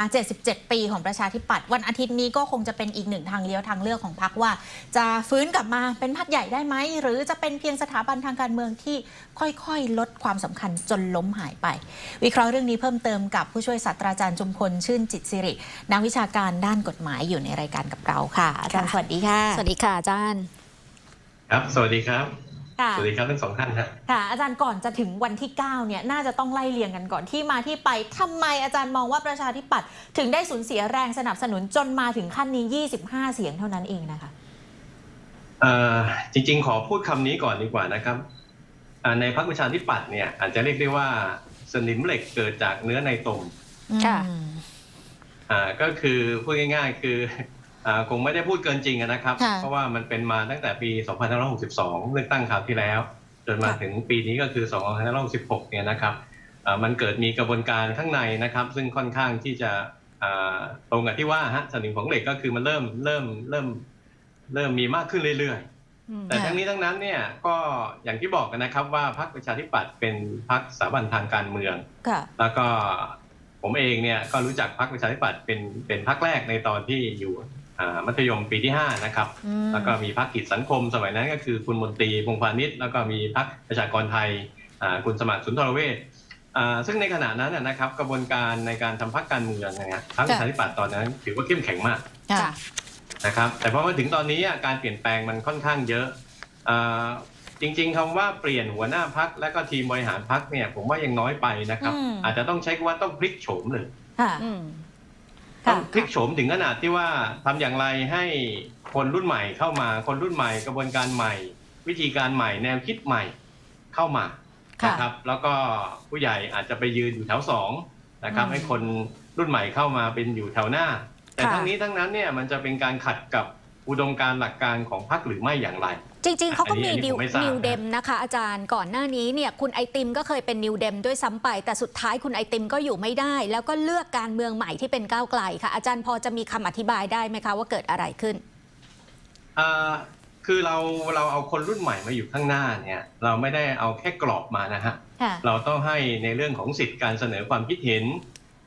อะ77 ปีของประชาธิปัตย์วันอาทิตย์นี้ก็คงจะเป็นอีกหนึ่งทางเลี้ยวทางเลือกของพรรคว่า จะฟื้นกลับมาเป็นพรรคใหญ่ได้ไหม หรือจะเป็นเพียงสถาบันทางการเมืองที่ค่อยๆ ลดความสำคัญจนล้มหายไป วิเคราะห์เรื่องนี้เพิ่มเติมกับผู้ช่วยศาสตราจารย์จุมพลชื่นจิตสิรินักวิชาการด้านกฎหมายอยู่ในรายการกับเราค่ะอาจารย์สวัสดีค่ะ สวัสดีค่ะอาจารย์ครับ สวัสดีครับค่ะ สวัสดีครับทั้งสองท่านครับค่ะอาจารย์ก่อนจะถึงวันที่ 9 เนี่ยน่าจะต้องไล่เรียงกันก่อนที่มาที่ไปทำไมอาจารย์มองว่าประชาธิปัตย์ถึงได้สูญเสียแรงสนับสนุนจนมาถึงขั้นนี้ 25 เสียงเท่านั้นเองนะคะเอ่อจริงๆ ขอพูดคำนี้ก่อนดีกว่านะครับอ่าในพรรคประชาธิปัตย์เนี่ยอาจจะเรียกได้ว่าสนิมเหล็กเกิดจากเนื้อในตมค่ะอืมอ่าก็คือพูดง่าย ๆ คืออ่า คงไม่ได้พูดเกินจริงอะนะครับ ค่ะ เพราะว่ามันเป็นมาตั้งแต่ปี 2562 เลือกตั้งคราวที่แล้ว จนมาค่ะถึงปีนี้ก็คือ 2566 เนี่ยนะครับอ่ามันเกิดมีกระบวนการข้างในนะครับ ซึ่งค่อนข้างที่จะอ่าตรงกับที่ว่าฮะสนิมของเหล็กก็คือมันเริ่มเริ่มเริ่มเริ่มมีมากขึ้นเรื่อยๆแต่ทั้งนี้ทั้งนั้นเนี่ยก็อย่างที่บอกกันนะครับว่าพรรคประชาธิปัตย์เป็นพรรคสถาบันทางการเมือง ค่ะ แล้วก็ผมเองเนี่ยก็รู้จักพรรคประชาธิปัตย์เป็นเป็นพรรคแรกในตอนที่อยู่อ่า มัธยมปีที่5นะครับอืมแล้วก็มีพรรคกิจสังคมสมัยนั้นก็คือคุณมนตรีพงษ์พาณิชย์แล้วก็มีพรรคประชากรไทยอ่าคุณสมัครสุนทรเวชอ่าซึ่งในขณะนั้นนะนะครับกระบวนการในการทำพรรคการเมืองนะฮะพรรคประชาธิปัตย์ตอนนั้นถือว่าเข้มแข็งมากค่ะนะครับแต่พอมาถึงตอนนี้อะการเปลี่ยนแปลงมันค่อนข้างเยอะอ่าจริงๆคำว่าเปลี่ยนหัวหน้าพักและก็ทีมบริหารพักเนี่ย ผมว่ายังน้อยไปนะครับอืมอาจจะต้องใช้คำว่าต้องพลิกโฉมเลยค่ะอืมค่ะ ต้องพลิกโฉมถึงขนาดที่ว่าทำอย่างไรให้คนรุ่นใหม่เข้ามา คนรุ่นใหม่กระบวนการใหม่ วิธีการใหม่แนวคิดใหม่เข้ามาค่ะนะครับแล้วก็ผู้ใหญ่อาจจะไปยืนอยู่แถวสองนะครับอืมให้คนรุ่นใหม่เข้ามาเป็นอยู่แถวหน้า แต่ค่ะทั้งนี้ทั้งนั้นเนี่ยมันจะเป็นการขัดกับ อุดมการณ์หลักการของพรรคหรือไม่อย่างไร จริง ๆ เขาก็มีอันนี้นิวผมไม่ทราบนิวนะเดมนะคะ อาจารย์ก่อนหน้านี้เนี่ยคุณไอติมก็เคยเป็นนิวเดมด้วยซ้ำไป แต่สุดท้ายคุณไอติมก็อยู่ไม่ได้ แล้วก็เลือกการเมืองใหม่ที่เป็นก้าวไกลค่ะ อาจารย์พอจะมีคำอธิบายได้ไหมคะว่าเกิดอะไรขึ้นอ่าคือเราเราเอาคนรุ่นใหม่มาอยู่ข้างหน้าเนี่ยเราไม่ได้เอาแค่กรอบมานะฮะค่ะเราต้องให้ในเรื่องของสิทธิการเสนอความคิดเห็น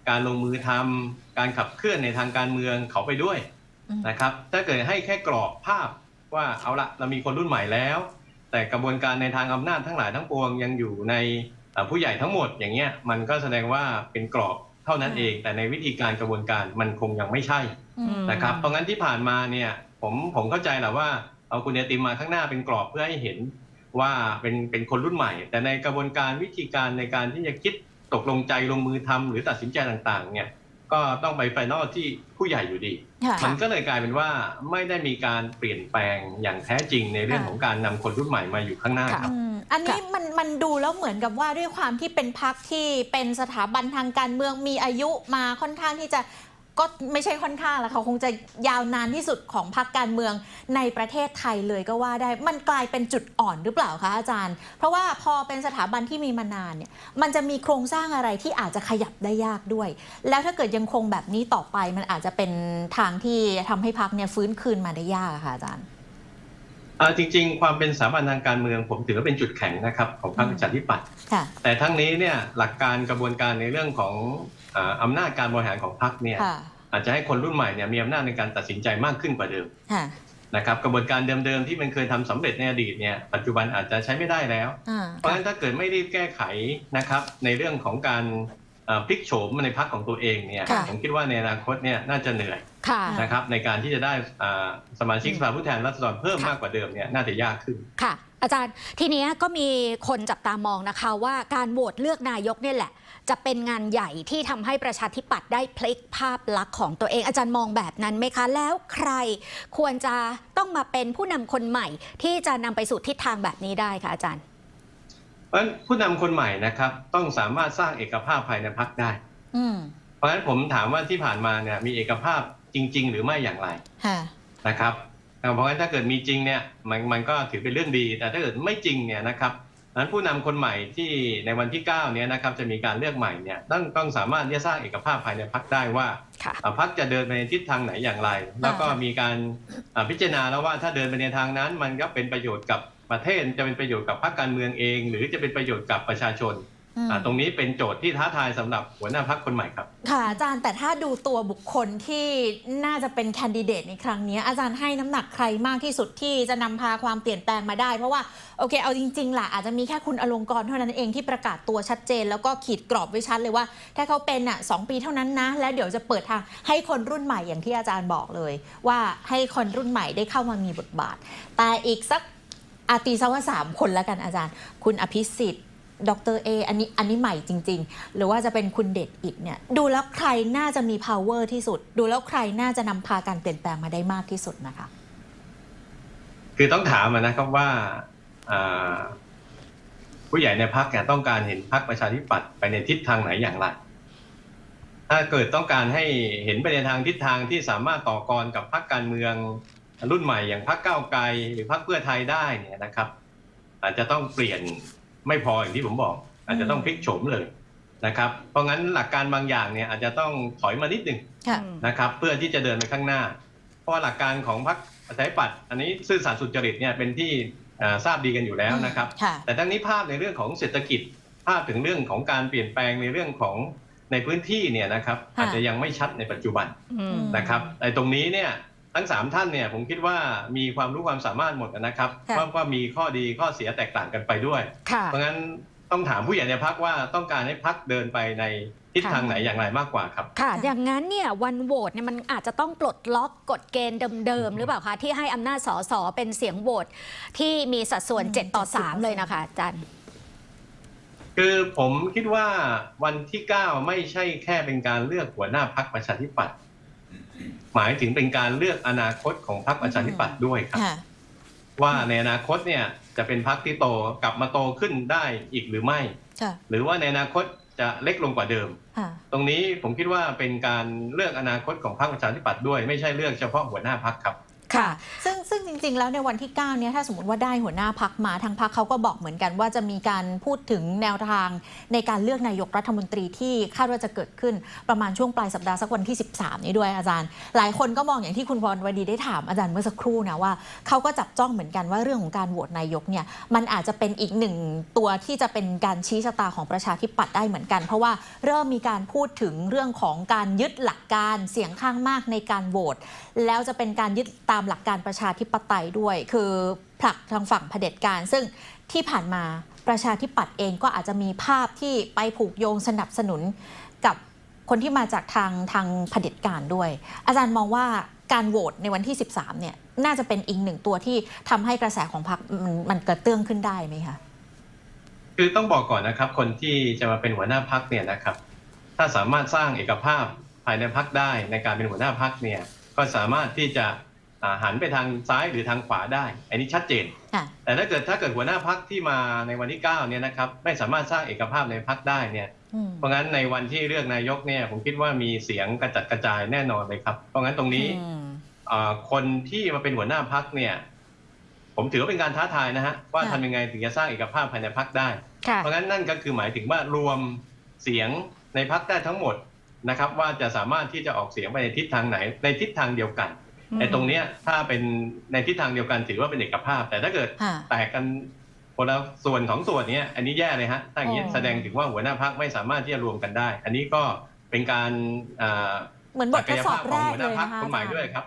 การลงมือทำการขับเคลื่อนในทางการเมืองเขาไปด้วยอืม นะครับ ถ้าเกิดให้แค่กรอบภาพว่าเอาละเรามีคนรุ่นใหม่แล้ว แต่กระบวนการในทางอำนาจทั้งหลายทั้งปวงยังอยู่ในเอ่อผู้ใหญ่ทั้งหมดอย่างเงี้ยมันก็แสดงว่าเป็นกรอบเท่านั้นเอง แต่ในวิธีการกระบวนการมันคงยังไม่ใช่อืมนะครับเพราะงั้นที่ผ่านมาเนี่ยผมผมเข้าใจแหละว่าเอาคุณไอติมมาข้างหน้าเป็นกรอบเพื่อให้เห็นว่าเป็นเป็นคนรุ่นใหม่ แต่ในกระบวนการวิธีการในการที่จะคิดตกลงใจลงมือทำหรือตัดสินใจต่างๆเนี่ย ก็ต้องไปไฟนอลที่ผู้ใหญ่อยู่ดี ค่ะมันก็เลยกลายเป็นว่าไม่ได้มีการเปลี่ยนแปลงอย่างแท้จริงในเรื่องค่ะของการนำคนรุ่นใหม่มาอยู่ข้างหน้าครับ อืมอันนี้มันมันดูแล้วเหมือนกับว่าด้วยความที่เป็นพักที่เป็นสถาบันทางการเมืองมีอายุมาค่อนข้างที่จะ ก็ไม่ใช่ค่อนข้างแล้วเขาคงจะยาวนานที่สุดของพรรคการเมืองในประเทศไทยเลยก็ว่าได้ มันกลายเป็นจุดอ่อนหรือเปล่าคะอาจารย์ เพราะว่าพอเป็นสถาบันที่มีมานานเนี่ย มันจะมีโครงสร้างอะไรที่อาจจะขยับได้ยากด้วย แล้วถ้าเกิดยังคงแบบนี้ต่อไป มันอาจจะเป็นทางที่ทำให้พรรคเนี่ยฟื้นคืนมาได้ยากค่ะอาจารย์ จริง ๆ ความเป็นสถาบันทางการเมืองผมถือว่าเป็นจุดแข็งนะครับของพรรคประชาธิปัตย์ค่ะแต่ทั้งนี้เนี่ยหลักการกระบวนการในเรื่องของอาอำนาจการบริหารของพรรคเนี่ยค่ะอาจจะให้คนรุ่นใหม่เนี่ยมีอำนาจในการตัดสินใจมากขึ้นกว่าเดิมค่ะนะครับกระบวนการเดิมๆที่มันเคยทำสำเร็จในอดีตเนี่ยปัจจุบันอาจจะใช้ไม่ได้แล้วอ่าเพราะฉะนั้นถ้าเกิดไม่รีบแก้ไขนะครับในเรื่องของการเอ่อ พลิกโฉมในพรรคของตัวเองเนี่ยค่ะ ผมคิดว่าในอนาคตเนี่ยน่าจะเหนื่อยค่ะ นะครับในการที่จะได้อ่าสมาชิกอืมสภาผู้แทนราษฎรเพิ่มค่ะมากกว่าเดิมเนี่ยน่าจะยากขึ้น ค่ะ อาจารย์ทีเนี้ยก็มีคนจับตามองนะคะว่าการโหวตเลือกนายกเนี่ยแหละ จะเป็นงานใหญ่ที่ทำให้ประชาธิปัตย์ได้พลิกภาพลักษณ์ของตัวเองอาจารย์มองแบบนั้นไหมคะ แล้วใครควรจะต้องมาเป็นผู้นำคนใหม่ที่จะนำไปสู่ทิศทางแบบนี้ได้คะอาจารย์เพ ราะฉะนั้นผู้นำคนใหม่นะครับ ต้องสามารถสร้างเอกภาพภายในพรรคได้อืมเพราะฉะนั้นผมถามว่าที่ผ่านมาเนี่ยมีเอกภาพจริง ๆ หรือไม่อย่างไรค่ะนะครับอ่าเพราะฉะนั้นถ้าเกิดมีจริงเนี่ยมันมันก็ถือเป็นเรื่องดี แต่ถ้าเกิดไม่จริงเนี่ยนะครับนั้นผู้นำคนใหม่ที่ในวันที่9เนี่ยนะครับจะมีการเลือกใหม่เนี่ยต้องต้องสามารถที่จะสร้างเอกภาพภายในพรรคได้ว่าค่ะอ่าพรรคจะเดินไปในทิศทางไหนอย่างไร แล้วก็มีการอ่าพิจารณาแล้วว่าถ้าเดินไปในทางนั้น มันก็เป็นประโยชน์กับ ประเทศจะเป็นประโยชน์กับพรรคการเมืองเอง หรือจะเป็นประโยชน์กับประชาชนอืมอ่าตรงนี้เป็นโจทย์ที่ท้าทายสำหรับหัวหน้าพักคนใหม่ครับ ค่ะอาจารย์แต่ถ้าดูตัวบุคคลที่น่าจะเป็นแคนดิเดตในครั้งนี้ อาจารย์ให้น้ำหนักใครมากที่สุดที่จะนำพาความเปลี่ยนแปลงมาได้ เพราะว่าโอเคเอาจริงๆล่ะอาจจะมีแค่คุณอลงกรณ์เท่านั้นเองที่ประกาศตัวชัดเจน แล้วก็ขีดกรอบไว้ชัดเลยว่า ถ้าเขาเป็นอะสองปีเท่านั้นนะ แล้วเดี๋ยวจะเปิดทางให้คนรุ่นใหม่อย่างที่อาจารย์บอกเลย ว่าให้คนรุ่นใหม่ได้เข้ามามีบทบาท แต่อีกสัก อาตีซะว่าสามคนแล้วกันอาจารย์ คุณอภิสิทธิ์ดรเออันนี้อันนี้ใหม่จริง ๆ หรือว่าจะเป็นคุณเด็ดอิดเนี่ย ดูแล้วใครน่าจะมี power ที่สุด ดูแล้วใครน่าจะนำพาการเปลี่ยนแปลงมาได้มากที่สุดนะคะ คือต้องถามนะครับว่าผู้ใหญ่ในพักเนี่ยต้องการเห็นพักประชาธิปัตย์ไปในทิศทางไหนอย่างไร ถ้าเกิดต้องการให้เห็นไปในทางทิศทางที่สามารถต่อกรกับพักการเมือง รุ่นใหม่อย่างพักก้าวไกลหรือพักเพื่อไทยได้เนี่ยนะครับ อาจจะต้องเปลี่ยนไม่พออย่างที่ผมบอก อาจจะต้องพลิกโฉมเลยนะครับ เพราะงั้นหลักการบางอย่างเนี่ยอาจจะต้องถอยมานิดหนึ่งค่ะนะครับ เพื่อที่จะเดินไปข้างหน้า เพราะว่าหลักการของพรรคประชาธิปัตย์อันนี้ซื่อสัตย์สุจริตเนี่ยเป็นที่อ่าทราบดีกันอยู่แล้วนะครับค่ะแต่ทั้งนี้ภาพในเรื่องของเศรษฐกิจภาพถึงเรื่องของการเปลี่ยนแปลงในเรื่องของในพื้นที่เนี่ยนะครับค่ะอาจจะยังไม่ชัดในปัจจุบันอืมนะครับไอ้ตรงนี้เนี่ย ทั้งสามท่านเนี่ยผมคิดว่ามีความรู้ความสามารถหมดนะครับค่ะว่าว่ามีข้อดีข้อเสียแตกต่างกันไปด้วย ค่ะ เพราะงั้นต้องถามผู้ใหญ่ในพักว่าต้องการให้พักเดินไปในทิศทางไหนอย่างไรมากกว่าครับ ค่ะ อย่างนั้นเนี่ยวันโหวตเนี่ยมันอาจจะต้องปลดล็อกกฎเกณฑ์เดิมๆ หรือเปล่าคะที่ให้อำนาจสสเป็นเสียงโหวตที่มีสัดส่วน อืม 7 ต่อ 3 เลยนะคะอาจารย์ คือผมคิดว่าวันที่ 9 ไม่ใช่แค่เป็นการเลือกหัวหน้าพักประชาธิปัตย์ หมายถึงเป็นการเลือกอนาคตของพักประชาธิปัตย์ด้วยครับ ค่ะ ว่าในอนาคตเนี่ยจะเป็นพักที่โตกลับมาโตขึ้นได้อีกหรือไม่ ค่ะ หรือว่าในอนาคตจะเล็กลงกว่าเดิม ค่ะ ตรงนี้ผมคิดว่าเป็นการเลือกอนาคตของพรรคประชาธิปัตย์ด้วย ไม่ใช่เลือกเฉพาะหัวหน้าพักครับ ค่ะ ซึ่งซึ่งจริง ๆ แล้วในวันที่ 9 เนี่ยถ้าสมมติว่าได้หัวหน้าพักมาทางพักเขาก็บอกเหมือนกันว่าจะมีการพูดถึงแนวทางในการเลือกนายกรัฐมนตรีที่คาดว่าจะเกิดขึ้นประมาณช่วงปลายสัปดาห์สักวันที่ 13 นี้ด้วยอาจารย์ หลายคนก็มองอย่างที่คุณพรวดีได้ถามอาจารย์เมื่อสักครู่นะว่าเขาก็จับจ้องเหมือนกันว่าเรื่องของการโหวตนายกเนี่ยมันอาจจะเป็นอีกหนึ่งตัวที่จะเป็นการชี้ชะตาของประชาธิปัตย์ได้เหมือนกัน เพราะว่าเริ่มมีการพูดถึงเรื่องของการยึดหลักการเสียงข้างมากในการโหวตแล้วจะเป็นการยึดตามหลักการประชาธิปไตยด้วย คือผลักทางฝั่งเผด็จการ ซึ่งที่ผ่านมาประชาธิปัตย์เองก็อาจจะมีภาพที่ไปผูกโยงสนับสนุนกับคนที่มาจากทางทางเผด็จการด้วย อาจารย์มองว่าการโหวตในวันที่ 13 เนี่ย น่าจะเป็นอีกหนึ่งตัวที่ทำให้กระแสของพรรคมันมันกระเตื้องขึ้นได้ไหมคะคือต้องบอกก่อนนะครับ คนที่จะมาเป็นหัวหน้าพักเนี่ยนะครับ ถ้าสามารถสร้างเอกภาพภายในพักได้ในการเป็นหัวหน้าพักเนี่ยก็สามารถที่จะ หันไปทางซ้ายหรือทางขวาได้ อันนี้ชัดเจนค่ะแต่ถ้าเกิดถ้าเกิดหัวหน้าพักที่มาในวันที่9เนี่ยนะครับไม่สามารถสร้างเอกภาพในพักได้เนี่ยอืมเพราะงั้นในวันที่เลือกนายกเนี่ยผมคิดว่ามีเสียงกระจัดกระจายแน่นอนเลยครับ เพราะงั้นตรงนี้อืมอ่าคนที่มาเป็นหัวหน้าพักเนี่ยผมถือว่าเป็นการท้าทายนะฮะว่าค่ะทำยังไงถึงจะสร้างเอกภาพภายในพักได้ค่ะเพราะงั้นนั่นก็คือหมายถึงว่ารวมเสียงในพักได้ทั้งหมดนะครับ ว่าจะสามารถที่จะออกเสียงไปในทิศทางไหนในทิศทางเดียวกัน ไอ้ตรงเนี้ยถ้าเป็นในทิศทางเดียวกันถือว่าเป็นเอกภาพ แต่ถ้าเกิดค่ะ แตกกันคนละส่วนของส่วนเนี้ยอันนี้แย่เลยฮะถ้าอย่างนี้อ๋อแสดงถึงว่าหัวหน้าพักไม่สามารถที่จะรวมกันได้ อันนี้ก็เป็นการอ่าเหมือนบททดสอบขแรองกหัวหเลน้ายพักนะคะคนใหม่ด้วยครับ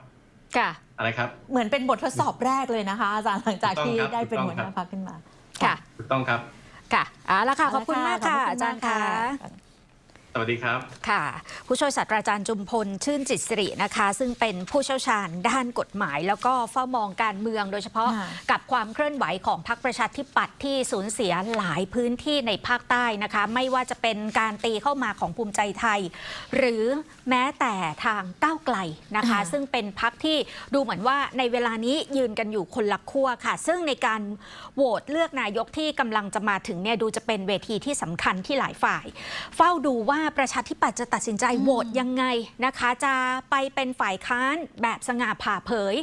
ค่ะ อะไรครับ เหมือนเป็นบททดสอบแรกเลยนะคะอาจารย์หลังจากที่ถูกต้องครับ ได้เป็นถูกหัต้วองหน้าพักขึ้นมา ค่ะ ถูกต้องครับ ค่ะเอาละค่ะ ขอบคุณมากค่ะขบอาจารย์ค่ะ สวัสดีครับ ค่ะ ผู้ช่วยศาสตราจารย์จุมพล ชื่นจิตสิรินะคะ ซึ่งเป็นผู้เชี่ยวชาญด้านกฎหมาย แล้วก็เฝ้ามองการเมืองโดยเฉพาะค่ะกับความเคลื่อนไหวของพรรคประชาธิปัตย์ที่สูญเสียหลายพื้นที่ในภาคใต้นะคะ ไม่ว่าจะเป็นการตีเข้ามาของภูมิใจไทย หรือแม้แต่ทางก้าวไกลนะคะค่ะซึ่งเป็นพรรคที่ดูเหมือนว่าในเวลานี้ยืนกันอยู่คนละขั้วค่ะ ซึ่งในการโหวตเลือกนายกที่กำลังจะมาถึงเนี่ยดูจะเป็นเวทีที่สำคัญที่หลายฝ่าย เฝ้าดูว่าประชาธิปัตย์จะตัดสินใจโหวตยังไงนะคะ จะไปเป็นฝ่ายค้านแบบสง่าผ่าเผย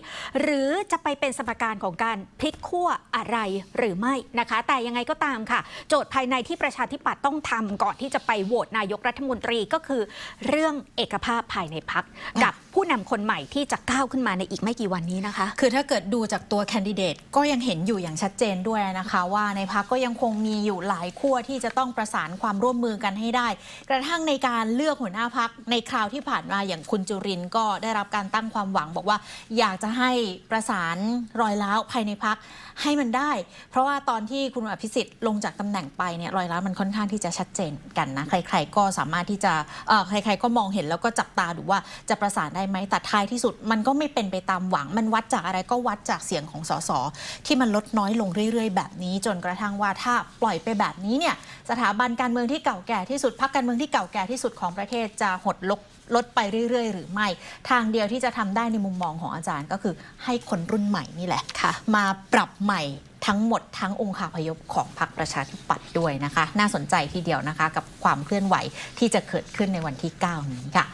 หรือจะไปเป็นสมการของการพลิกขั้วอะไรหรือไม่นะคะ แต่ยังไงก็ตามค่ะ โจทย์ภายในที่ประชาธิปัตย์ต้องทำก่อนที่จะไปโหวตนายกรัฐมนตรีก็คือ เรื่องเอกภาพภายในพักกับ ผู้ผู้นำคนใหม่ที่จะก้าวขึ้นมาในอีกไม่กี่วันนี้นะคะ คือถ้าเกิดดูจากตัวแคนดิเดตก็ยังเห็นอยู่อย่างชัดเจนด้วยนะคะ ว่าในพักก็ยังคงมีอยู่หลายขั้วที่จะต้องประสานความร่วมมือกันให้ได้ กระทั่งในการเลือกหัวหน้าพักในคราวที่ผ่านมาอย่างคุณจุรินก็ได้รับการตั้งความหวัง บอกว่าอยากจะให้ประสานรอยร้าวภายในพักให้มันได้ เพราะว่าตอนที่คุณอภิสิทธิ์ลงจากตำแหน่งไปเนี่ยรอยร้าวมันค่อนข้างที่จะชัดเจนกันนะใคร ๆ ก็สามารถที่จะใครๆก็มองเห็นแล้วก็จับตาดูว่าจะประสานได้ไหมแต่ท้ายที่สุดมันก็ไม่เป็นไปตามหวัง มันวัดจากอะไรก็วัดจากเสียงของสสที่มันลดน้อยลงเรื่อย ๆ แบบนี้ จนกระทั่งว่าถ้าปล่อยไปแบบนี้เนี่ยสถาบันการเมืองที่เก่าแก่ที่สุดพรรคการเมืองที่เก่าแก่ที่สุดของประเทศจะหดลกลดไปเรื่อย ๆ หรือไม่ ทางเดียวที่จะทำได้ในมุมมองของอาจารย์ก็คือให้คนรุ่นใหม่นี่แหละค่ะ มาปรับใหม่ทั้งหมดทั้งองค์คาพยพของพรรคประชาธิปัตย์ด้วยนะคะ น่าสนใจทีเดียวนะคะกับความเคลื่อนไหวที่จะเกิดขึ้นในวันที่ 9 นี้ค่ะ